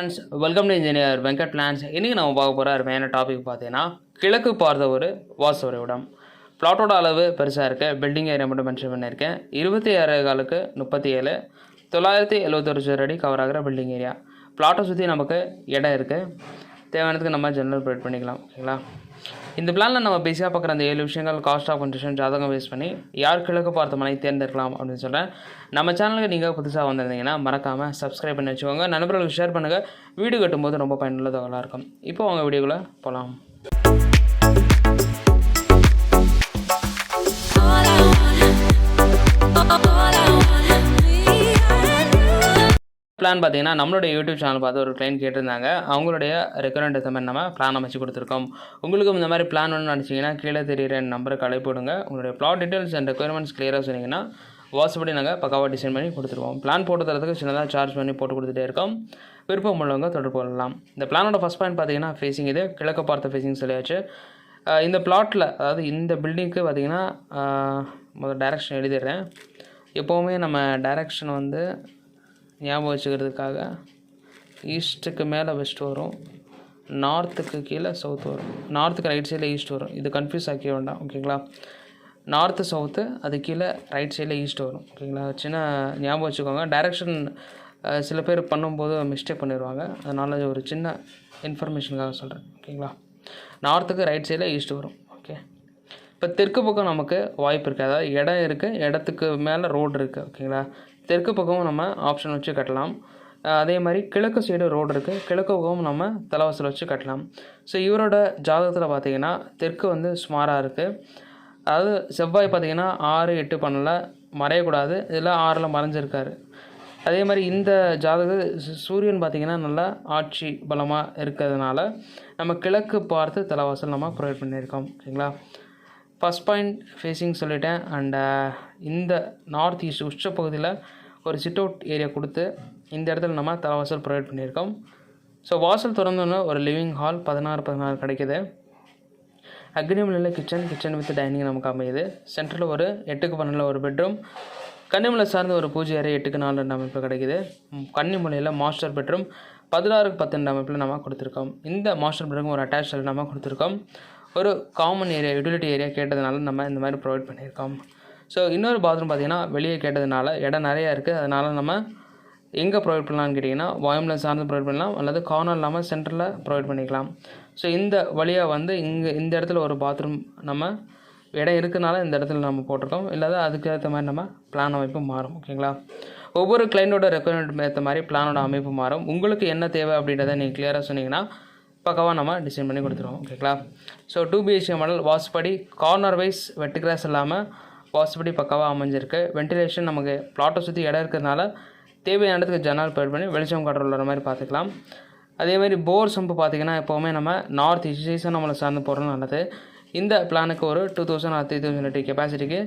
Friends welcome to engineer Venkat plans இன்றைக்கி நம்ம பார்க்க போகிற அருமையான டாபிக் பார்த்தீங்கன்னா கிழக்கு பார்த்த ஒரு வாச உறைவிடம் பிளாட்டோட அளவு பெருசாக இருக்குது பில்டிங் ஏரியா மட்டும் மென்ஷன் பண்ணியிருக்கேன். இருபத்தி ஆறு காலுக்கு முப்பத்தி ஏழு. தொள்ளாயிரத்தி எழுபத்தொரு சதுர அடி கவர் ஆகிற பில்டிங் ஏரியா பிளாட்டை சுற்றி நமக்கு இடம் இருக்குது தேவையானதுக்கு நம்ம ஜென்ரல் ப்ரொவைட் பண்ணிக்கலாம். ஓகேங்களா இந்த பிளானில் நம்ம பேசியாக பார்க்குற அந்த ஏழு விஷயங்கள் காஸ்ட் ஆஃப் கண்டிஷன் ஜாதகம் பேஸ் பண்ணி யார் கிழக்கு பார்த்த மனை தேர்ந்தெடுக்கலாம் அப்படின்னு சொல்கிறேன் நம்ம சேனலுக்கு நீங்கள் புதுசாக வந்திருந்தீங்கன்னா மறக்காமல் சப்ஸ்கிரைப் பண்ணி வச்சுக்கோங்க. நண்பர்களுக்கு ஷேர் பண்ணுங்கள் வீடு கட்டும்போது ரொம்ப பயனுள்ள தகவலாக இருக்கும். இப்போ அவங்க வீடியோக்குள்ளே போகலாம் பிளான் பார்த்தீங்கன்னா நம்மளுடைய யூடியூப் சேனல் பார்த்து ஒரு கிளைண்ட் கேட்டிருந்தாங்க. அவங்களுடைய ரெக்கரண்ட் இந்த மாதிரி நம்ம பிளான் அமைச்சு கொடுத்துருக்கோம். உங்களுக்கும் இந்த மாதிரி பிளான் ஒன்று நினச்சிங்கன்னா கீழே தெரியிற நம்பருக்கு அழைப்பிடுங்க உங்களுடைய ப்ளாட் டீட்டெயில்ஸ் அண்ட் ரெக்குயர்மெண்ட்ஸ் கிளியராக சொன்னீங்கன்னா வாட்ஸ்அப்படி நாங்கள் பக்காவாக டிசைன் பண்ணி கொடுத்துருவோம். பிளான் போட்டு தரதுக்கு சின்னதாக சார்ஜ் பண்ணி போட்டு கொடுத்துட்டே இருக்கோம். விருப்பம் உள்ளவங்க தொடர்பு கொள்ளலாம். இந்த பிளானோட ஃபஸ்ட் பாயிண்ட் பார்த்தீங்கன்னா ஃபேஸிங் இது கிழக்க பார்த்த ஃபேஸிங் சொல்லியாச்சு. இந்த பிளாட்டில் அதாவது இந்த பில்டிங்க்கு பார்த்தீங்கன்னா முதல் டைரக்ஷன் எழுதிடுறேன். எப்போவுமே நம்ம டைரக்ஷன் வந்து ஞாபகம் வச்சுக்கிறதுக்காக ஈஸ்ட்டுக்கு மேலே வெஸ்ட் வரும் நார்த்துக்கு கீழே சவுத் வரும். நார்த்துக்கு ரைட் சைடில் ஈஸ்ட் வரும். இது கன்ஃபியூஸ் ஆக்கிய வேண்டாம் ஓகேங்களா நார்த்து சவுத்து அது கீழே ரைட் சைடில் ஈஸ்ட் வரும் ஓகேங்களா சின்ன ஞாபகம் வச்சுக்கோங்க. டைரக்ஷன் சில பேர் பண்ணும்போது மிஸ்டேக் பண்ணிடுவாங்க அதனால் ஒரு சின்ன இன்ஃபர்மேஷனுக்காக சொல்கிறேன் ஓகேங்களா நார்த்துக்கு ரைட் சைடில் ஈஸ்ட் வரும். இப்போ தெற்கு பக்கம் நமக்கு வாய்ப்பு இருக்குது அதாவது இடம் இருக்குது இடத்துக்கு மேலே ரோடு இருக்குது ஓகேங்களா தெற்கு பக்கமும் நம்ம ஆப்ஷன் வச்சு கட்டலாம். அதே மாதிரி கிழக்கு சைடு ரோடு இருக்குது கிழக்கு பக்கமும் நம்ம தலைவாசல் வச்சு கட்டலாம். ஸோ இவரோட ஜாதகத்தில் பார்த்தீங்கன்னா தெற்கு வந்து சுமாராக இருக்குது அதாவது செவ்வாய் பார்த்தீங்கன்னா ஆறு எட்டு பண்ணல மறையக்கூடாது. இதில் ஆறில் மறைஞ்சிருக்காரு. அதே மாதிரி இந்த ஜாதக சு- சூரியன் பார்த்திங்கன்னா நல்லா ஆட்சி பலமாக இருக்கிறதுனால நம்ம கிழக்கு பார்த்து தலைவாசல் நம்ம ப்ரொவைட் பண்ணியிருக்கோம் ஓகேங்களா ஃபஸ்ட் பாயிண்ட் ஃபேஸிங் சொல்லிட்டேன். அண்ட் uh, இந்த நார்த் ஈஸ்ட் உச்ச பகுதியில் ஒரு சிட் அவுட் ஏரியா கொடுத்து இந்த இடத்துல நம்ம தலைவாசல் ப்ரொவைட் பண்ணியிருக்கோம். ஸோ வாசல் திறந்தோன்னே ஒரு லிவிங் ஹால் பதினாறு பதினாறு கிடைக்குது. அக்னிமலையில் கிச்சன் கிச்சன் வித் டைனிங் நமக்கு அமையுது. சென்டரில் ஒரு எட்டுக்கு பன்னெண்டில் ஒரு பெட்ரூம் கன்னிமலை சார்ந்த ஒரு பூஜை அறை எட்டுக்கு நாலு ரெண்டு அமைப்பு கிடைக்குது. கன்னிமலையில் மாஸ்டர் பெட்ரூம் பதினாறுக்கு பத்து அமைப்பில் நம்ம கொடுத்துருக்கோம். இந்த மாஸ்டர் பெட்ரூம் ஒரு அட்டாச் நம்ம கொடுத்துருக்கோம். ஒரு காமன் ஏரியா யூட்டிலிட்டி ஏரியா கேட்டதுனால நம்ம இந்த மாதிரி ப்ரொவைட் பண்ணியிருக்கோம். ஸோ இன்னொரு பாத்ரூம் பார்த்தீங்கன்னா வெளியே கேட்டதுனால இடம் நிறையா இருக்குது அதனால் நம்ம எங்கே ப்ரொவைட் பண்ணலாம்னு கேட்டிங்கன்னா வாயுமில் சார்ந்து ப்ரொவைட் பண்ணலாம். அல்லது கார்னர் இல்லாமல் சென்டரில் ப்ரொவைட் பண்ணிக்கலாம். ஸோ இந்த வழியாக வந்து இங்கே இந்த இடத்துல ஒரு பாத்ரூம் நம்ம இடம் இருக்கனால இந்த இடத்துல நம்ம போட்டிருக்கோம். இல்லாத அதுக்கேற்ற மாதிரி நம்ம பிளான் அமைப்பு மாறும். ஓகேங்களா ஒவ்வொரு கிளைண்டோட ரெக்குவயர்மெண்ட் ஏற்ற மாதிரி பிளானோட அமைப்பு மாறும். உங்களுக்கு என்ன தேவை அப்படின்றத நீங்கள் கிளியராக சொன்னீங்கன்னா பக்காவாக நம்ம டிசைன் பண்ணி கொடுத்துருவோம். ஓகேங்களா ஸோ டூ பிஹெச்கே மாடல் வாசுபடி கார்னர் வைஸ் வெட்டு கிராஸ் இல்லாமல் வாசுபடி பக்காவாக அமைஞ்சிருக்கு. வென்டிலேஷன் நமக்கு பிளாட்டை சுற்றி இடம் இருக்கிறதுனால தேவையான இடத்துக்கு ஜன்னல் ப்ரொவைட் பண்ணி வெளிச்சம் காட்டுற வர மாதிரி பார்த்துக்கலாம். அதே மாதிரி போர் சம்பு பார்த்திங்கன்னா எப்போவுமே நம்ம நார்த் ஈஸ்ட் சீசன் நம்மளை சார்ந்து போகிறது நல்லது. இந்த பிளானுக்கு ஒரு two thousand or three thousand litre கெப்பாசிட்டிக்கு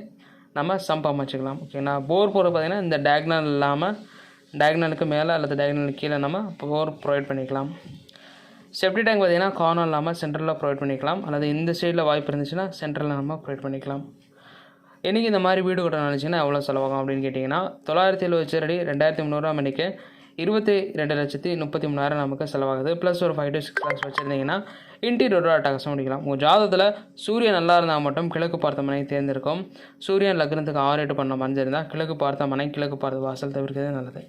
நம்ம சம்ப் அமைச்சிக்கலாம். ஓகேங்களா போர் போகிற பார்த்திங்கன்னா இந்த டயக்னல் இல்லாமல் டயக்னலுக்கு மேலே அல்லது டயக்னலுக்கு கீழே நம்ம போர் ப்ரொவைட் பண்ணிக்கலாம். செப்டி டேங்க் பார்த்தீங்கன்னா கார்னர் இல்லாமல் சென்ட்ரலாக ப்ரொவைட் பண்ணிக்கலாம். அல்லது இந்த சைடில் வாய்ப்பு இருந்துச்சுன்னா சென்ட்ரலில் நம்ம ப்ரொவைட் பண்ணிக்கலாம். இன்றைக்கி இந்த மாதிரி வீடு கட்ட நினச்சிங்கன்னா எவ்வளோ செலவாகும் அப்படின்னு கேட்டிங்கன்னா தொள்ளாயிரத்தி எழுபது சரடி ரெண்டாயிரத்தி முந்நூறுரூவா மணிக்கு இருபத்தி ரெண்டு லட்சத்தி முப்பத்தி மூணாயிரம் நமக்கு செலவாகுது. ப்ளஸ் ஒரு ஃபைவ் டு சிக்ஸ் லேக்ஸ் வச்சுருந்தீங்கன்னா இன்டீரியரோட அட்டகாசம் முடிக்கலாம். உங்கள் ஜாதகத்தில் சூரியன் நல்லா இருந்தால் மட்டும் கிழக்கு பார்த்த மனை தேர்ந்தெடுக்கும். சூரியன் லக்னத்துக்கு ஆரேட்டு பண்ண மறைஞ்சிருந்தால் கிழக்கு பார்த்த மனை கிழக்கு பார்த்த வாசல் தவிர்க்கிறது நல்லது.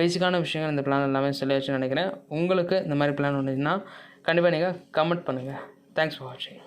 பேசிக்கான விஷயங்கள் இந்த பிளான் எல்லாமே சொல்லியாச்சுன்னு நினைக்கிறேன். உங்களுக்கு இந்த மாதிரி பிளான் வந்துச்சுன்னா கண்டிப்பாக நீங்கள் கமெண்ட் பண்ணுங்கள் தேங்க்ஸ் ஃபார் வாட்சிங்